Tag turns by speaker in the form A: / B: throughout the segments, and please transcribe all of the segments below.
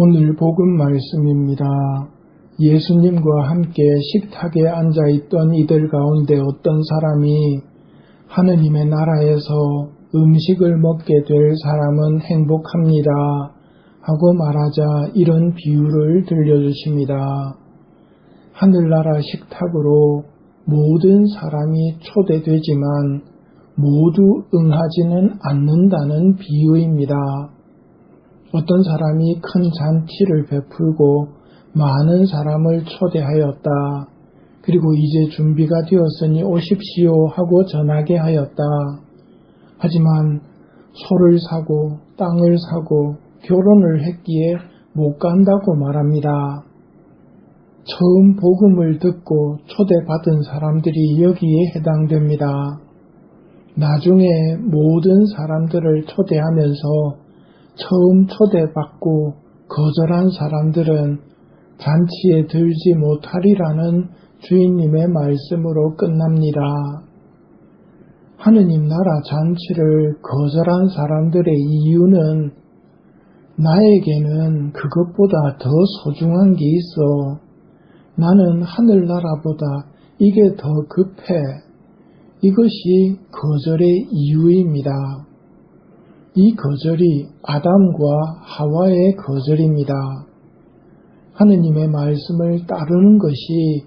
A: 오늘 복음 말씀입니다. 예수님과 함께 식탁에 앉아 있던 이들 가운데 어떤 사람이 하느님의 나라에서 음식을 먹게 될 사람은 행복합니다. 하고 말하자 이런 비유를 들려주십니다. 하늘나라 식탁으로 모든 사람이 초대되지만 모두 응하지는 않는다는 비유입니다. 어떤 사람이 큰 잔치를 베풀고 많은 사람을 초대하였다. 그리고 이제 준비가 되었으니 오십시오 하고 전하게 하였다. 하지만 소를 사고 땅을 사고 결혼을 했기에 못 간다고 말합니다. 처음 복음을 듣고 초대받은 사람들이 여기에 해당됩니다. 나중에 모든 사람들을 초대하면서 처음 초대받고 거절한 사람들은 잔치에 들지 못하리라는 주인님의 말씀으로 끝납니다. 하느님 나라 잔치를 거절한 사람들의 이유는 나에게는 그것보다 더 소중한 게 있어. 나는 하늘나라보다 이게 더 급해. 이것이 거절의 이유입니다. 이 거절이 아담과 하와의 거절입니다. 하느님의 말씀을 따르는 것이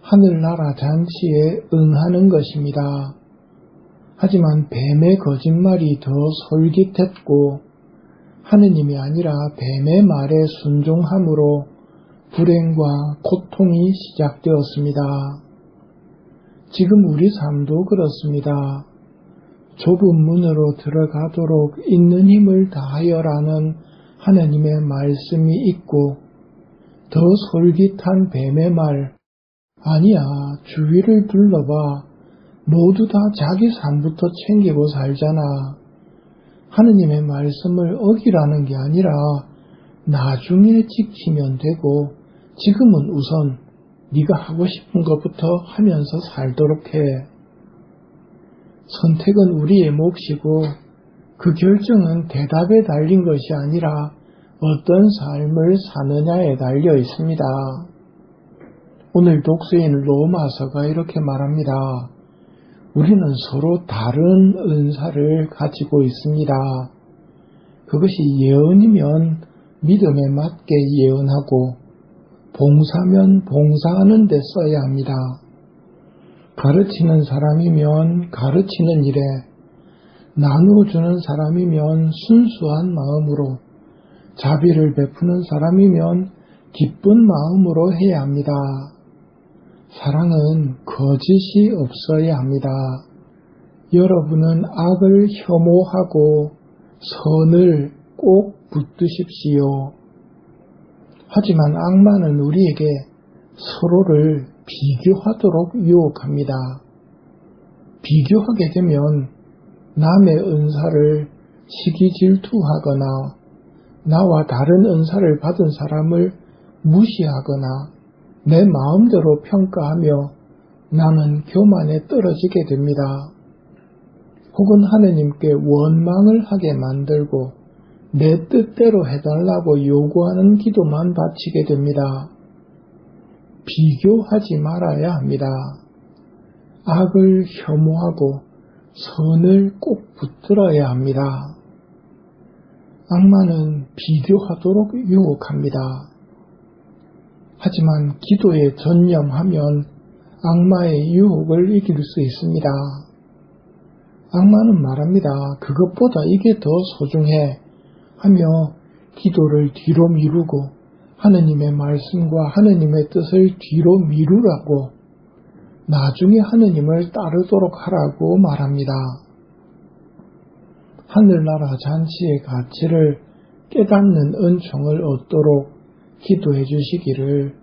A: 하늘나라 잔치에 응하는 것입니다. 하지만 뱀의 거짓말이 더 솔깃했고 하느님이 아니라 뱀의 말에 순종함으로 불행과 고통이 시작되었습니다. 지금 우리 삶도 그렇습니다. 좁은 문으로 들어가도록 있는 힘을 다하여라는 하나님의 말씀이 있고 더 솔깃한 뱀의 말 아니야 주위를 둘러봐 모두 다 자기 삶부터 챙기고 살잖아. 하느님의 말씀을 어기라는 게 아니라 나중에 지키면 되고 지금은 우선 네가 하고 싶은 것부터 하면서 살도록 해. 선택은 우리의 몫이고 그 결정은 대답에 달린 것이 아니라 어떤 삶을 사느냐에 달려 있습니다. 오늘 독서인 로마서가 이렇게 말합니다. 우리는 서로 다른 은사를 가지고 있습니다. 그것이 예언이면 믿음에 맞게 예언하고 봉사면 봉사하는 데 써야 합니다. 가르치는 사람이면 가르치는 일에 나누어주는 사람이면 순수한 마음으로 자비를 베푸는 사람이면 기쁜 마음으로 해야 합니다. 사랑은 거짓이 없어야 합니다. 여러분은 악을 혐오하고 선을 꼭 붙드십시오. 하지만 악마는 우리에게 서로를 비교하도록 유혹합니다. 비교하게 되면 남의 은사를 시기 질투하거나 나와 다른 은사를 받은 사람을 무시하거나 내 마음대로 평가하며 나는 교만에 떨어지게 됩니다. 혹은 하느님께 원망을 하게 만들고 내 뜻대로 해달라고 요구하는 기도만 바치게 됩니다. 비교하지 말아야 합니다. 악을 혐오하고 선을 꼭 붙들어야 합니다. 악마는 비교하도록 유혹합니다. 하지만 기도에 전념하면 악마의 유혹을 이길 수 있습니다. 악마는 말합니다. 그것보다 이게 더 소중해 하며 기도를 뒤로 미루고 하느님의 말씀과 하느님의 뜻을 뒤로 미루라고 나중에 하느님을 따르도록 하라고 말합니다. 하늘나라 잔치의 가치를 깨닫는 은총을 얻도록 기도해 주시기를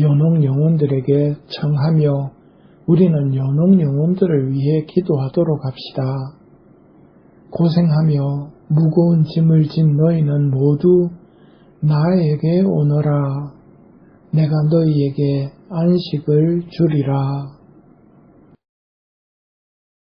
A: 연옥 영혼들에게 청하며 우리는 연옥 영혼들을 위해 기도하도록 합시다. 고생하며 무거운 짐을 진 너희는 모두 나에게 오너라. 내가 너희에게 안식을 주리라.